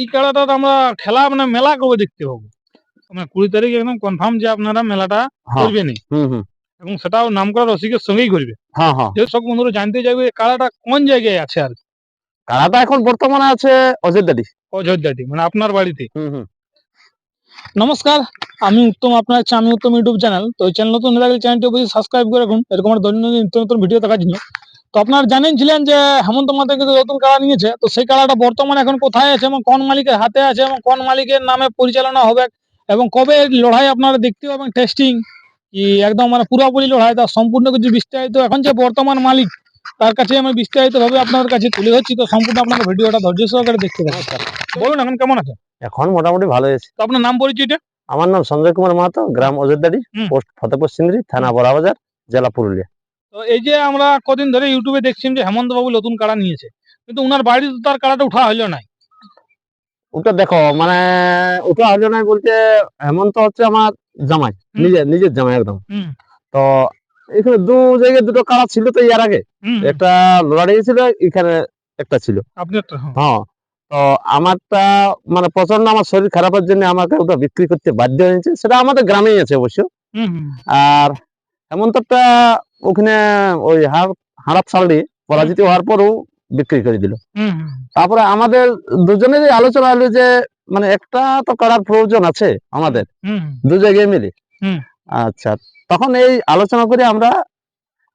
এই খেলাটা আমরা খেলা মানে মেলা কবে দেখতে পাবো। মানে কুড়ি তারিখ একদম কনফার্ম যে আপনারা মেলাটা হ্যাঁ। করবেনই হুম এবং সেটাও নাম করা রসিকের সঙ্গেই করবে। হ্যাঁ হ্যাঁ। যে সব বন্ধুরা জানতে চাইবে খেলাটা কোন জায়গায় আছে আর কি? কারাটা এখন বর্তমানে আছে অযোধ্যাটি অযোধ্যাটি মানে আপনার বাড়িতে। নমস্কার আমি উত্তম আপনার হচ্ছে আমি উত্তম ইউটিউব চ্যানেল। তো চ্যানেল নতুন লাগলে চ্যানেলটি অবশ্যই সাবস্ক্রাইব করে রাখুন। এরকম দৈনন্দিন নিত্য নতুন ভিডিও দেখার জন্য। তো আপনারা জানেন ছিলেন যে হেমন্ত মাতা কিন্তু নতুন কাড়া নিয়েছে তো সেই কাড়াটা বর্তমানে এখন কোথায় আছে এবং কোন মালিকের হাতে আছে এবং কোন মালিকের নামে পরিচালনা হবে এবং কবে লড়াই আপনারা দেখতে পাবেন টেস্টিং কি একদম মানে পুরোপুরি লড়াই তার সম্পূর্ণ কিছু বিস্তারিত এখন যে বর্তমান মালিক তার কাছে আমি বিস্তারিত ভাবে আপনাদের কাছে তুলে ধরছি তো সম্পূর্ণ আপনাকে ভিডিওটা ধৈর্য সহকারে দেখতে থাকুন। বলুন এখন কেমন আছে এখন মোটামুটি ভালো আছে। তো আপনার নাম পরিচয়টা? আমার নাম সঞ্জয় কুমার মাহাতো গ্রাম অযোধ্যাটি পোস্ট ফতেপুর সিংড়ি থানা বড়াবাজার জেলা পুরুলিয়া। তো এই যে আমরা কদিন ধরে ইউটিউবে দেখছি যে হেমন্ত বাবু নতুন কাড়া নিয়েছে কিন্তু উনার বাড়িতে তো তার কাড়াটা উঠা হইল না ওটা দেখো মানে ওটা হলো না বলতে হেমন্ত হচ্ছে আমার জামাই। নিজের নিজের জামাই একদম। তো এখানে দু জায়গায় দুটো কারা ছিল তো ইয়ার আগে। একটা লড়াই ছিল এখানে একটা ছিল। হ্যাঁ। হ্যাঁ তো আমারটা মানে প্রচণ্ড আমার শরীর খারাপের জন্য আমাকে ওটা বিক্রি করতে বাধ্য হয়েছে সেটা আমাদের গ্রামেই আছে অবশ্য। আর হেমন্তটা ওখানে ওই হার হারাপ সালটি পরাজিত হওয়ার পরও বিক্রি করে দিল। তারপরে আমাদের দুজনেরই আলোচনা হলো যে মানে একটা তো করার প্রয়োজন আছে আমাদের হুম, দু জায়গায় মিলে। আচ্ছা তখন এই আলোচনা করে আমরা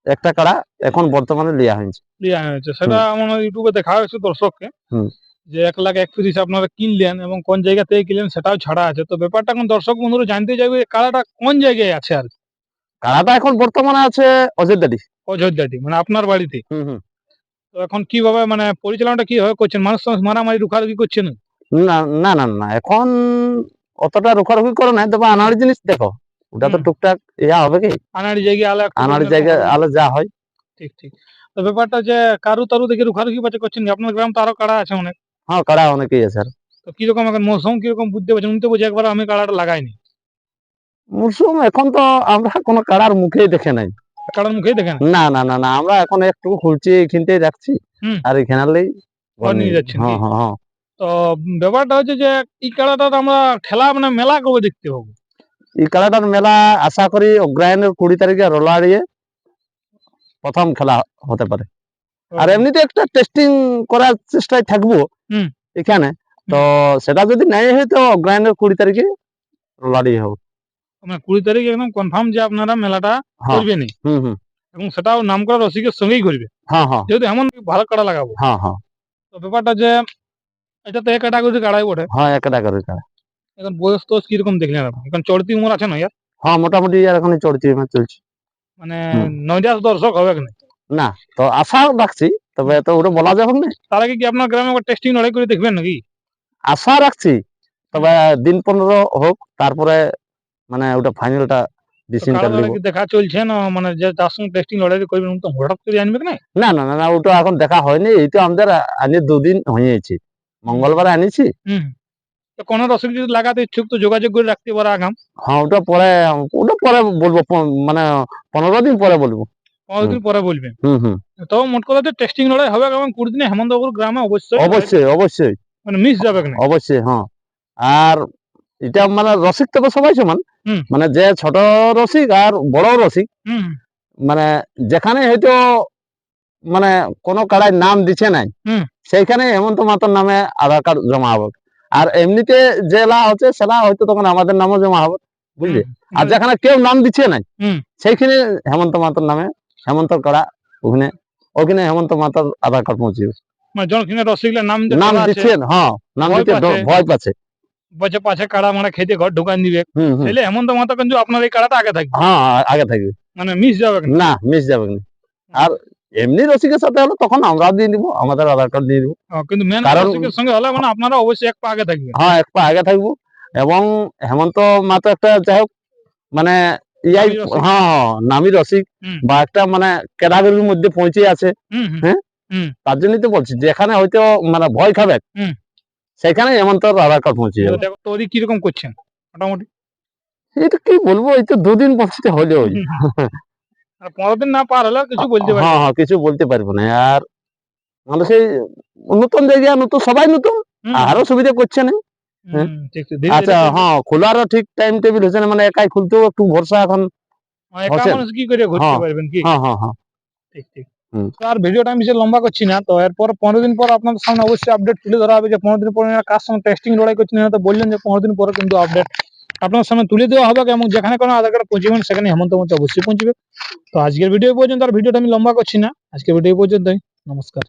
একটা কাড়া এখন বর্তমানে লিয়া হয়েছে। লিয়া হয়েছে। সেটা আমার ইউটিউবে দেখা হয়েছে দর্শককে হুম। যে এক লাখ এক পিস আপনারা কিনলেন এবং কোন জায়গা থেকে কিনলেন সেটাও ছাড়া আছে। তো ব্যাপারটা এখন দর্শক বন্ধুরা জানতে চাইবে কাড়াটা কোন জায়গায় আছে আর কি? কাড়াটা এখন বর্তমানে আছে অযোধ্যাটি অযোধ্যাটি মানে আপনার বাড়িতে? তো এখন কীভাবে মানে পরিচালনাটা কীভাবে করছেন? মানুষ মারামারি রুখারুখি করছেন না? না না না এখন অতটা রুখারুখি করে নাই তবে আনাড়ি জিনিস দেখো। ওটা তো টুকটাক ইয়া হবে কি? আনাড়ি জায়গায় আলো আনাড়ি জায়গায়। আলো যা হয়। ঠিক ঠিক। তো ব্যাপারটা যে কারু তারু দেখে রুখারুখি বাচ্চা করছেন? আপনার গ্রাম তো আরও কাড়া আছে অনেক। হ্যাঁ কাড়া অনেকেই আছে আর। তো কীরকম এখন মৌসুম কীরকম বুঝতে পারছেন উনি তো বুঝে একবার আমি কাড়াটা লাগাইনি। মরশুম এখন তো আমরা কোনো কাড়ার মুখেই দেখে নাই। কাড়ার মুখেই দেখেন না না না না আমরা এখন একটু খুলছি এইখানটাই রাখছি আর এখানেই নিয়ে হ্যাঁ হ্যাঁ হ্যাঁ। তো ব্যাপারটা হচ্ছে যে এই তো আমরা খেলা মানে মেলা কবে দেখতে পাবো? এই খেলাটার মেলা আশা করি অগ্রায়ণের কুড়ি তারিখে রোলাড়িয়ে প্রথম খেলা হতে পারে। আর এমনিতে একটা টেস্টিং করার চেষ্টায় থাকব এখানে। তো সেটা যদি নাই হয় তো অগ্রায়ণের কুড়ি তারিখে রোলাড়ি হবে। মানে কুড়ি তারিখ একদম কনফার্ম যে আপনারা মেলাটা হ্যাঁ। হুম এবং সেটাও নাম করা রসিকের সঙ্গেই করবে। হ্যাঁ হ্যাঁ। যেহেতু এমন ভালো কাড়া লাগাবো। তো ব্যাপারটা যে এটা তো এক ক্যাটাগরি কাড়াই বটে। হ্যাঁ একটা করে কাড়া এখন বয়স তো কীরকম দেখলেন আপনি? এখন চড়তি উমর আছে না ইয়ার? হ্যাঁ মোটামুটি আর এখন চলছে চলছে। মানে। নৈদাস দর্শক হবে না? না তো আশা রাখছি তবে তো ওটা বলা যাবে না। তার আগে কি আপনার গ্রামে একবার টেস্টিং লড়াই করে দেখবেন নাকি? আশা রাখছি তবে দিন পনেরো হোক তারপরে মানে ওটা ফাইনালটা ডিসিশনটা নিব দেখা চলছে না মানে যে তার সঙ্গে টেস্টিং লড়াই করবেন তো হঠাৎ করে আনবে না না না না ওটা এখন দেখা হয়নি এই তো আমাদের আনি দুদিন হয়েছে। মঙ্গলবার আনিছি। হুম তো কোনো যদি লাগাতে ইচ্ছুক তো যোগাযোগ করে রাখতে পারে আগাম। হ্যাঁ ওটা পরে ওটা পরে বলব মানে পনেরো দিন পরে বলব। পনেরো দিন পরে বলবেন হুম হুম। তো মোট কথা টেস্টিং লড়াই হবে এবং কুড়ি দিনে হেমন্তপুর গ্রামে অবশ্যই। অবশ্যই অবশ্যই। মানে মিস যাবে না অবশ্যই হ্যাঁ। আর এটা মানে রসিক তো সবাই সমান। মানে যে ছোট রসিক আর বড় রসিক মানে যেখানে হয়তো মানে কোনো কাড়ায় নাম দিচ্ছে নাই সেইখানে হেমন্ত মাতার নামে আধার কার্ড জমা হবে। আর এমনিতে জেলা হচ্ছে সেটা হয়তো তখন আমাদের নামও জমা হবে বুঝলি? আর যেখানে কেউ নাম দিচ্ছে নাই সেইখানে হেমন্ত মাতার নামে হেমন্ত কাড়া ওখানে ওখানে হেমন্ত মাতার আধার কার্ড পৌঁছিবে মানে নাম নাম দিচ্ছেন হ্যাঁ নাম দিতে ভয় পাচ্ছে। বছর পাশে কাড়া মানে খেতে ঘর ঢুকান দিবে। তাহলে হেমন্ত মাতা কিন্তু আপনার এই কাড়াটা আগে থাকবে। হ্যাঁ আগে থাকবে। মানে মিস যাবে না মিস যাবে না। আর এমনি রসিকের সাথে হলে তখন আমরাও দিয়ে দিব আমাদের আধার কার্ড দিয়ে দিব। কিন্তু মেন রসিকের সঙ্গে হলে মানে আপনারা অবশ্যই এক পা আগে থাকবে। হ্যাঁ এক পা আগে থাকব। এবং হেমন্ত মাতো একটা যাই হোক মানে ইয়াই হ্যাঁ হ্যাঁ, নামী রসিক বা একটা মানে ক্যাটাগরির মধ্যে পৌঁছে আছে। হ্যাঁ? তার জন্যই তো বলছি যেখানে হয়তো মানে ভয় খাবে। সেখানে হেমন্ত আধার কার্ড পৌঁছে যাবে। দেখো তো ওদিক কীরকম করছেন? মোটামুটি? এটা কি বলব এই তো দুদিন পৌঁছতে পনেরো দিন না পার হলে কিছু বলতে পারি হ্যাঁ হ্যাঁ কিছু বলতে পারব না। আর সেই নতুন জায়গা নতুন সবাই নতুন আরও সুবিধা করছে না। ধীরে আচ্ছা হ্যাঁ খোলারও ঠিক টাইম টেবিল হচ্ছে না মানে একাই খুলতেও একটু ভরসা এখন হ্যাঁ, কি করে ঘুরতে হ্যাঁ। পারবেন কি? হ্যাঁ হ্যাঁ হ্যাঁ। ঠিক ঠিক। আর ভিডিওটা আমি যে লম্বা করছি না। তো এরপর পনেরো দিন পর আপনাদের সামনে অবশ্যই আপডেট তুলে ধরা হবে যে পনেরো দিন পরে কার সঙ্গে টেস্টিং লড়াই করছি না তো বললেন যে পনেরো দিন পরে কিন্তু আপডেট আপনার সামনে তুলে দেওয়া হবে এবং যেখানে কোনো আধার কার্ড পৌঁছবেন সেখানে হেমন্ত মঞ্চে অবশ্যই পৌঁছবে। তো আজকের ভিডিও পর্যন্ত আর ভিডিওটা আমি লম্বা করছি না। আজকের ভিডিও পর্যন্তই। নমস্কার।